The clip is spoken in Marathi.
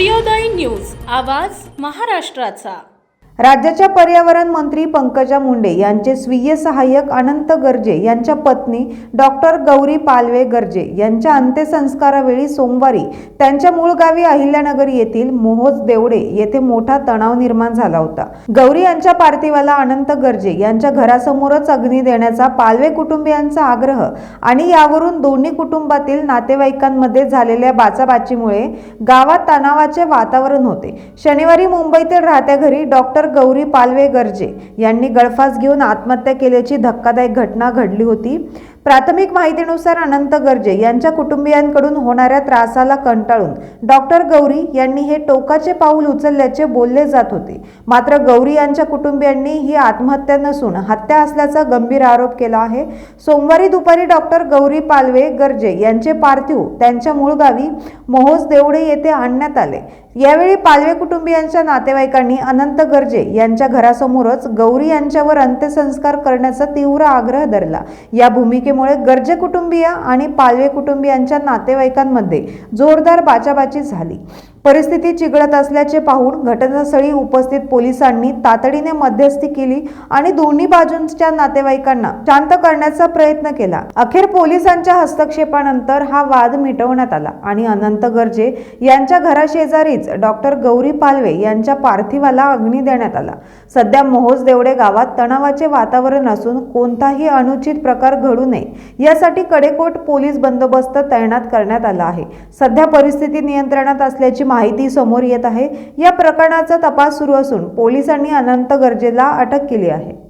सूर्योदय न्यूज आवाज महाराष्ट्राचा. राज्याच्या पर्यावरण मंत्री पंकजा मुंडे यांचे स्वीय सहाय्यक अनंत गर्जे यांच्या पत्नी डॉक्टर गौरी पालवे गर्जे यांच्या अंत्यसंस्कारावेळी सोमवारी त्यांच्या मूळ गावी अहिल्यानगर येथील मोहोज देवडे येथे मोठा तणाव निर्माण झाला होता. गौरी यांच्या पार्थिवाला अनंत गर्जे यांच्या घरासमोरच अग्नी देण्याचा पालवे कुटुंबियांचा आग्रह आणि यावरून दोन्ही कुटुंबातील नातेवाईकांमध्ये झालेल्या बाचाबाचीमुळे गावात तणावाचे वातावरण होते. शनिवारी मुंबईतील राहत्या घरी डॉक्टर गौरी पालवे गर्जे यांनी गळफास घेऊन आत्महत्या केल्याची धक्कादायक घटना घडली होती. प्राथमिक माहितीनुसार अनंत गर्जे यांच्या कुटुंबियांकडून होणाऱ्या त्रासाला कंटाळून डॉक्टर गौरी यांनी हे टोकाचे पाऊल उचलल्याचे बोलले जात होते. मात्र गौरी यांच्या कुटुंबियांनी ही आत्महत्या नसून हत्या असल्याचा गंभीर आरोप केला आहे. सोमवारी दुपारी डॉक्टर गौरी पालवे गर्जे यांचे पार्थिव त्यांच्या मूळ गावी मोहोज देवडे येथे आणण्यात आले. यावेळी पालवे कुटुंबियांच्या नातेवाईकांनी अनंत गर्जे यांच्या घरासमोरच गौरी यांच्यावर अंत्यसंस्कार करण्याचा तीव्र आग्रह धरला. या भूमिके भूमिकेमुळे गर्जे कुटुंबीय आणि पालवे कुटुंबियांच्या नातेवाईकांमध्ये जोरदार बाचाबाची झाली. परिस्थिती चिघळत असल्याचे पाहून घटनास्थळी उपस्थित पोलिसांनी तातडीने मध्यस्थी केली आणि दोन्ही बाजूंच्या नातेवाईकांना शांत करण्याचा प्रयत्न केला. अखेर पोलिसांच्या हस्तक्षेपानंतर हा वाद मिटवण्यात आला आणि अनंत गर्जे यांच्या घराशेजारीच डॉक्टर गौरी पालवे यांच्या पार्थिवाला अग्नी देण्यात आला. सध्या मोहोज देवडे गावात तणावाचे वातावरण असून कोणताही अनुचित प्रकार घडू नये. नये यासाठी कडेकोट पोलीस बंदोबस्त तैनात करण्यात आला आहे. सध्या परिस्थिती नियंत्रणात असल्याची माहिती समोर येत आहे. या प्रकरणाचा तपास सुरू असून पोलिसांनी अनंत गर्जेला अटक केली आहे.